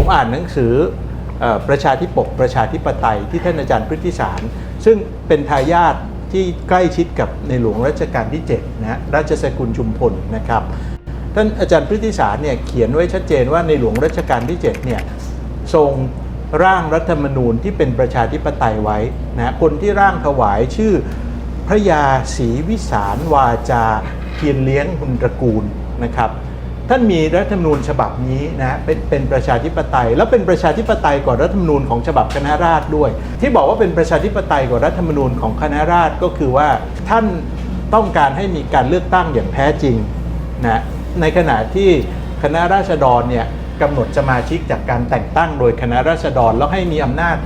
ผมอ่านหนังสืออประชาธิปกประชาธิปไตยที่ท่านอาจารย์พฤติสาร ซึ่งเป็นทายาทที่ใกล้ชิดกับในหลวงรัชกาลที่7นะฮะราชสกุลชุมพลนะครับท่านอาจารย์พฤติสารเนี่ยเขียนไว้ชัดเจนว่าในหลวงรัชกาลที่7เนี่ยทรงร่างรัฐธรรมนูญที่เป็นประชาธิปไตยไว้นะคนที่ร่างถวายชื่อพระยาศรีวิสารวาจาเทียนเลี้ยงหุนตระกูลนะครับ ท่านมีรัฐธรรมนูญฉบับนี้นะเป็นเป็นประชาธิปไตย แล้วเป็นประชาธิปไตยกว่ารัฐธรรมนูญของฉบับคณะราษฎรด้วย ที่บอกว่าเป็นประชาธิปไตยกว่ารัฐธรรมนูญของคณะราษฎรก็คือว่าท่านต้องการให้มีการเลือกตั้งอย่างแท้จริงนะในขณะที่คณะราษฎรเนี่ยกำหนดสมาชิกจากการแต่งตั้งโดยคณะราษฎรแล้วให้มีอำนาจ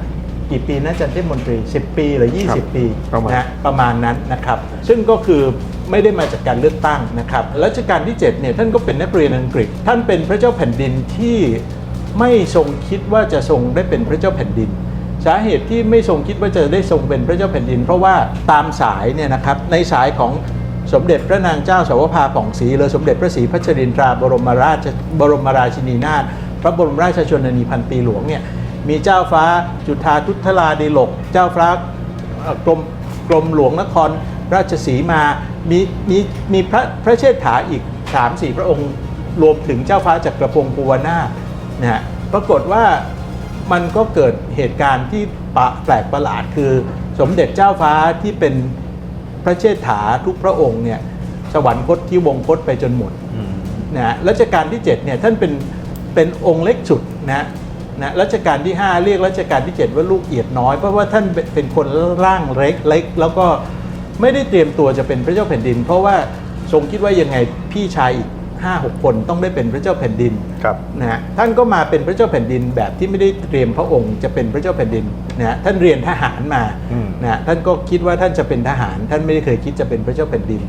กี่ปีนะจันเทพมนตรี 10 ปีหรือครับ20 ปีประมาณ นะประมาณนั้นนะครับ ซึ่งก็คือไม่ได้มาจากการเลือกตั้งนะครับรัชกาลที่7เนี่ยท่านก็เป็นนักเรียนอังกฤษ ท่านเป็นพระเจ้าแผ่นดินที่ไม่ทรงคิดว่าจะทรงได้เป็นพระเจ้าแผ่นดิน สาเหตุที่ไม่ทรงคิดว่าจะได้ทรงเป็นพระเจ้าแผ่นดิน เพราะว่าตามสายเนี่ยนะครับในสายของสมเด็จพระนางเจ้าสาวภาผ่องศรีหรือสมเด็จพระศรีพัชรินทราบรมราชบรมราชินีนาถพระบรมราชชนนีพันปีหลวงเนี่ย มีเจ้าฟ้าจุฑาทุตลาดีหลก เจ้าฟ้ากรมกรมหลวงนครราชสีมา มีมีมีพระพระเชษฐาอีก3 4พระองค์รวมถึงเจ้าฟ้าจักรพงศ์ภูวนานะฮะปรากฏว่ามันก็เกิดเหตุการณ์ที่ปะแปลกประหลาดคือ สมเด็จเจ้าฟ้าที่เป็นพระเชษฐาทุกพระองค์เนี่ยสวรรคตที่วงคตไปจนหมดนะฮะรัชกาลที่7เนี่ยท่านเป็นเป็นองค์เล็กสุดนะ นะรัชกาลที่ 5 เรียกรัชกาลที่ 7 ว่าลูกเอียดน้อย เพราะว่าท่านเป็นเป็นคนร่างเล็กเล็ก แล้วก็ไม่ได้เตรียมตัวจะเป็นพระเจ้าแผ่นดิน เพราะว่าทรงคิดว่ายังไงพี่ชายอีก5-6คนต้องได้เป็นพระเจ้าแผ่นดินครับนะฮะท่านก็มาเป็นพระเจ้าแผ่นดินแบบที่ไม่ได้เตรียมพระองค์จะเป็นพระเจ้าแผ่นดินนะฮะท่านเรียนทหารมาอืมนะฮะท่านก็คิดว่าท่านจะเป็นทหาร ท่านไม่ได้เคยคิดจะเป็นพระเจ้าแผ่นดิน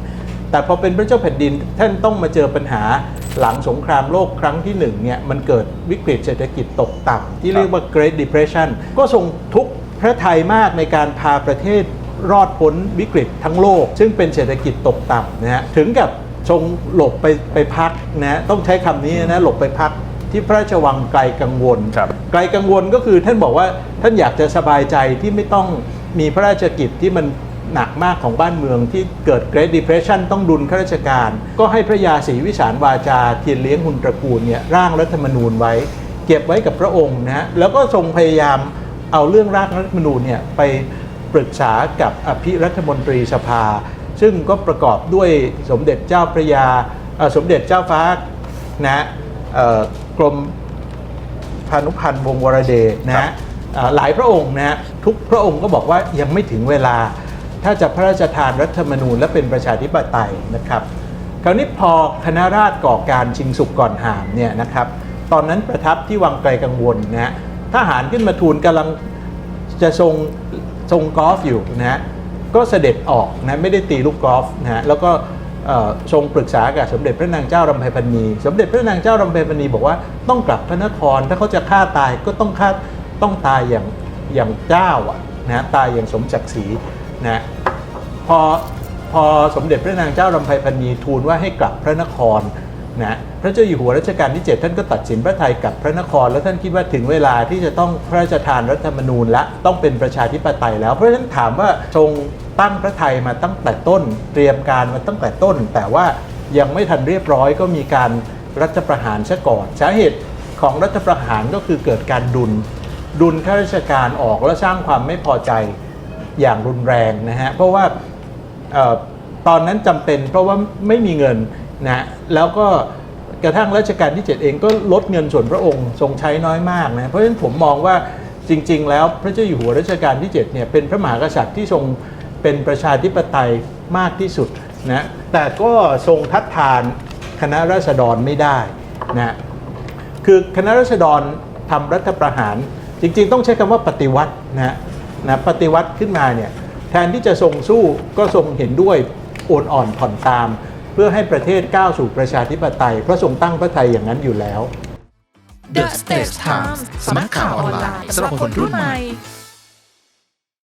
แต่พอเป็นพระเจ้าแผ่นดินท่านต้องมาเจอปัญหาหลังสงครามโลกครั้งที่หนึ่งเนี่ยมันเกิดวิกฤตเศรษฐกิจตกต่ำที่เรียกว่า Great Depression ก็ทรงทุกข์พระไทยมากในการพาประเทศรอดพ้นวิกฤตทั้งโลก ซึ่งเป็นเศรษฐกิจตกต่ำนะฮะถึงกับทรงหลบไปไปพักนะฮะต้องใช้คำนี้นะหลบไปพักที่พระราชวังไกลกังวลครับไกลกังวลก็คือท่านบอกว่าท่านอยากจะสบายใจที่ไม่ต้องมีพระราชกิจที่มัน หนักมากของบ้านเมืองที่เกิด Great Depression ต้องดุลข้าราชการ ก็ให้พระยาศรีวิสารวาจาเทียนเลี้ยงหุนตระกูลเนี่ยร่างรัฐธรรมนูญไว้ เก็บไว้กับพระองค์นะฮะแล้วก็ทรงพยายามเอาเรื่องร่างรัฐธรรมนูญเนี่ยไปปรึกษากับอภิรัฐมนตรีสภา ซึ่งก็ประกอบด้วยสมเด็จเจ้าพระยาสมเด็จเจ้าฟ้านะกรมพานุพันธ์วงวรเดชนะหลายพระองค์นะทุกพระองค์ก็บอกว่ายังไม่ถึงเวลา ถ้าจะพระราชทานรัฐธรรมนูญและเป็นประชาธิปไตยนะครับ คราวนี้พอคณะราษฎรก่อการชิงสุกก่อนหามเนี่ยนะครับ ตอนนั้นประทับที่วังไกลกังวลนะฮะทหารขึ้นมาทูลกำลังจะทรงทรงกอล์ฟอยู่นะฮะก็เสด็จออกนะไม่ได้ตีลูกกอล์ฟนะฮะแล้วก็ทรงปรึกษากับสมเด็จพระนางเจ้ารำไพพรรณีสมเด็จพระนางเจ้ารำไพพรรณีบอกว่าต้องกลับพระนครถ้าเขาจะฆ่าตายก็ต้องฆ่าต้องตายอย่างอย่างเจ้าอะนะฮะตายอย่างสมศักดิ์ศรี นะพอพอสมเด็จพระนางเจ้ารำไพพรรณีทูลว่าให้กลับพระนครนะพระเจ้าอยู่หัวรัชกาลที่ 7 ท่านก็ตัดสินพระไทยกลับพระนคร แล้วท่านคิดว่าถึงเวลาที่จะต้องพระราชทานรัฐธรรมนูญและต้องเป็นประชาธิปไตยแล้วเพราะฉะนั้นถามว่าทรงตั้งพระไทยมาตั้งแต่ต้น เตรียมการมาตั้งแต่ต้น แต่ว่ายังไม่ทันเรียบร้อยก็มีการรัฐประหารซะก่อนสาเหตุของรัฐประหารก็คือเกิดการดุล ดุลข้าราชการออกและสร้างความไม่พอใจ อย่างรุนแรงนะฮะเพราะว่าออตอนนั้นจำเป็นเพราะว่าไม่มีเงินนะแล้วก็กระทั่งรัชกาลที่ 7 เองก็ลดเงินส่วนพระองค์ทรงใช้น้อยมากนะเพราะฉะนั้นผมมองว่าจริง ๆ แล้วพระเจ้าอยู่หัวรัชกาลที่7เนี่ยเป็นพระมหากษัตริย์ที่ทรงเป็นประชาธิปไตยมากที่สุดนะแต่ก็ทรงทัดทานคณะราษฎรไม่ได้นะคือคณะรัษฎรทำรัฐประหารจริง ๆ ต้องใช้คำว่าปฏิวัตินะ นะปฏิวัติขึ้นมาเนี่ยแทนที่จะทรงสู้ก็ทรงเห็นด้วยโอนอ่อนผ่อนตาม เพื่อให้ประเทศก้าวสู่ประชาธิปไตย เพราะทรงตั้งพระไทยอย่างนั้นอยู่แล้ว The s t a t e Times สมัครข่าวออนไลน์สำหรับคนรุ่นใหม่